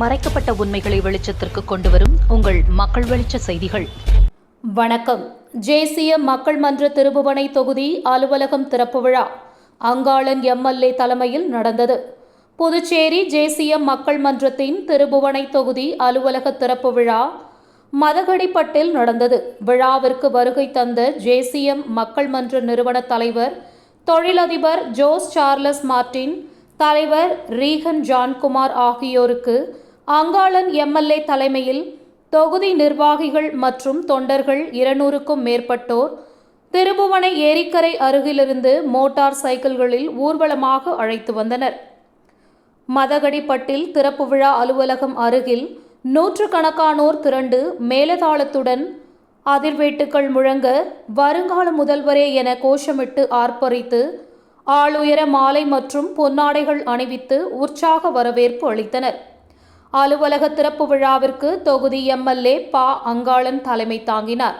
மறைக்கப்பட்ட உண்மைகளை வெளிச்சத்திற்கு கொண்டு வரும் உங்கள் மக்கள் வெளிச்ச செய்திகள். வணக்கம். தேசிய மக்கள் மன்ற திருபுவனை தொகுதி அலுவலகம் திறப்பு விழா அங்காளன் எம்எல்ஏ தலைமையில் நடந்தது. புதுச்சேரி தேசிய மக்கள் மன்றத்தின் திருபுவனை தொகுதி அலுவலக திறப்பு விழா மதகடிப்பட்டில் நடந்தது. விழாவிற்கு வருகை தந்த ஜேசிஎம் மக்கள் மன்ற நிறுவன தலைவர் தொழிலதிபர் ஜோஸ் சார்லஸ் மார்டின் தலைவர் ரீகன் ஜான்குமார் ஆகியோருக்கு அங்காளன் எம்எல்ஏ தலைமையில் தொகுதி நிர்வாகிகள் மற்றும் தொண்டர்கள் இருநூறுக்கும் மேற்பட்டோர் திருபுவனை ஏரிக்கரை அருகிலிருந்து மோட்டார் சைக்கிள்களில் ஊர்வலமாக அழைத்து வந்தனர். மதகடிப்பட்டில் திறப்பு விழா அலுவலகம் அருகில் நூற்றுக்கணக்கானோர் திரண்டு மேலதாளத்துடன் அதிர்வேட்டுக்கள் முழங்க வருங்கால முதல்வரே என கோஷமிட்டு ஆர்ப்பரித்து ஆளுயர மாலை மற்றும் பொன்னாடைகள் அணிவித்து உற்சாக வரவேற்பு அளித்தனர். அலுவலக திறப்பு விழாவிற்கு தொகுதி எம்எல்ஏ பா. அங்காளன் தலைமை தாங்கினார்.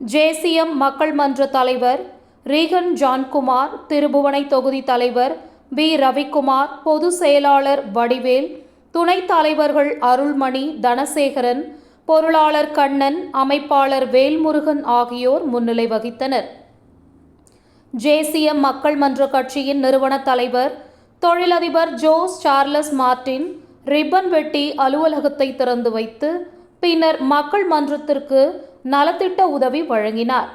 ஜேசிஎம் மக்கள் மன்ற தலைவர் ரீகன் ஜான்குமார் திருபுவனை தொகுதி தலைவர் பி ரவிக்குமார் பொது செயலாளர் வடிவேல் துணைத் தலைவர்கள் அருள்மணி தனசேகரன் பொருளாளர் கண்ணன் அமைப்பாளர் வேல்முருகன் ஆகியோர் முன்னிலை வகித்தனர். ஜேசிய மக்கள் மன்ற கட்சியின் நிறுவன தலைவர் தொழிலதிபர் ஜோஸ் சார்லஸ் மார்டின் ரிப்பன் வெட்டி அலுவலகத்தை திறந்து வைத்து பின்னர் மக்கள் மன்றத்திற்கு நலத்திட்ட உதவி வழங்கினார்.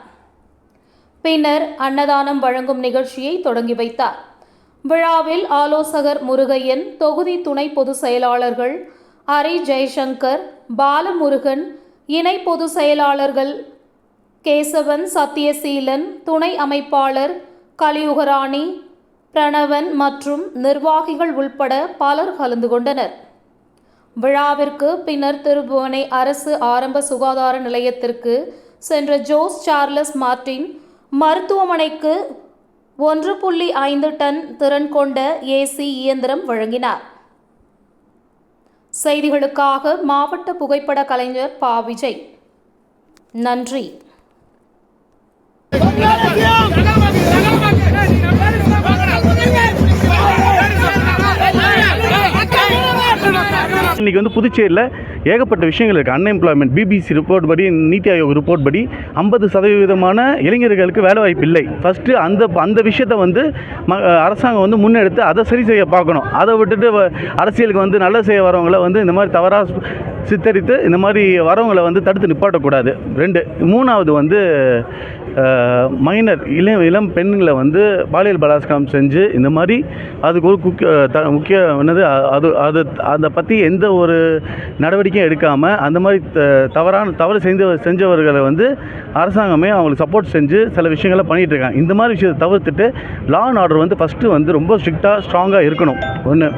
பின்னர் அன்னதானம் வழங்கும் நிகழ்ச்சியை தொடங்கி வைத்தார். விழாவில் ஆலோசகர் முருகையன் தொகுதி துணை பொதுச் செயலாளர்கள் ஹரி ஜெய்சங்கர் பாலமுருகன் இணை பொதுச் செயலாளர்கள் கேசவன் சத்தியசீலன் துணை அமைப்பாளர் கலியுகராணி பிரணவன் மற்றும் நிர்வாகிகள் உள்பட பலர் கலந்து கொண்டனர். விழாவிற்கு பின்னர் திருபுவனை அரசு ஆரம்ப சுகாதார நிலையத்திற்கு சென்ற ஜோஸ் சார்லஸ் மார்டின் மருத்துவமனைக்கு ஒன்று புள்ளி ஐந்து டன் திறன் கொண்ட ஏசி இயந்திரம் வழங்கினார். செய்திகளுக்காக மாவட்ட புகைப்பட கலைஞர் பா. விஜய். நன்றி. இன்றைக்கி வந்து புதுச்சேரியில் ஏகப்பட்ட விஷயங்கள் இருக்குது அன்எம்ப்ளாய்மெண்ட் பிபிசி ரிப்போர்ட் படி நீத்தி ஆயோக் ரிப்போர்ட் படி ஐம்பது சதவீதமான இளைஞர்களுக்கு வேலை வாய்ப்பு இல்லை. ஃபஸ்ட்டு அந்த அந்த விஷயத்தை வந்து ம அரசாங்கம் வந்து முன்னெடுத்து அதை சரி செய்ய பார்க்கணும். அதை விட்டுட்டு வ- அரசியலுக்கு வந்து நல்ல செய்ய வரவங்களை வந்து இந்த மாதிரி தவறாக சித்தரித்து இந்த மாதிரி வரவங்களை வந்து தடுத்து நிப்பாட்டக்கூடாது. ரெண்டு மூணாவது வந்து மைனர் இளம் இளம் பெண்களை வந்து பாலியல் பலாத்காரம் செஞ்சு இந்த மாதிரி அதுக்கு ஒரு குக்க த முக்கிய என்னது அது அது அதை பற்றி எந்த ஒரு நடவடிக்கையும் எடுக்காமல் அந்த மாதிரி த தவறான தவறு செஞ்ச செஞ்சவர்களை வந்து அரசாங்கமே அவங்களுக்கு சப்போர்ட் செஞ்சு சில விஷயங்களை பண்ணிகிட்டு இருக்காங்க. இந்த மாதிரி விஷயத்தை தவிர்த்துட்டு லா அண்ட் ஆர்டர் வந்து ஃபஸ்ட்டு வந்து ரொம்ப ஸ்ட்ரிக்டாக ஸ்ட்ராங்காக இருக்கணும். ஒன்று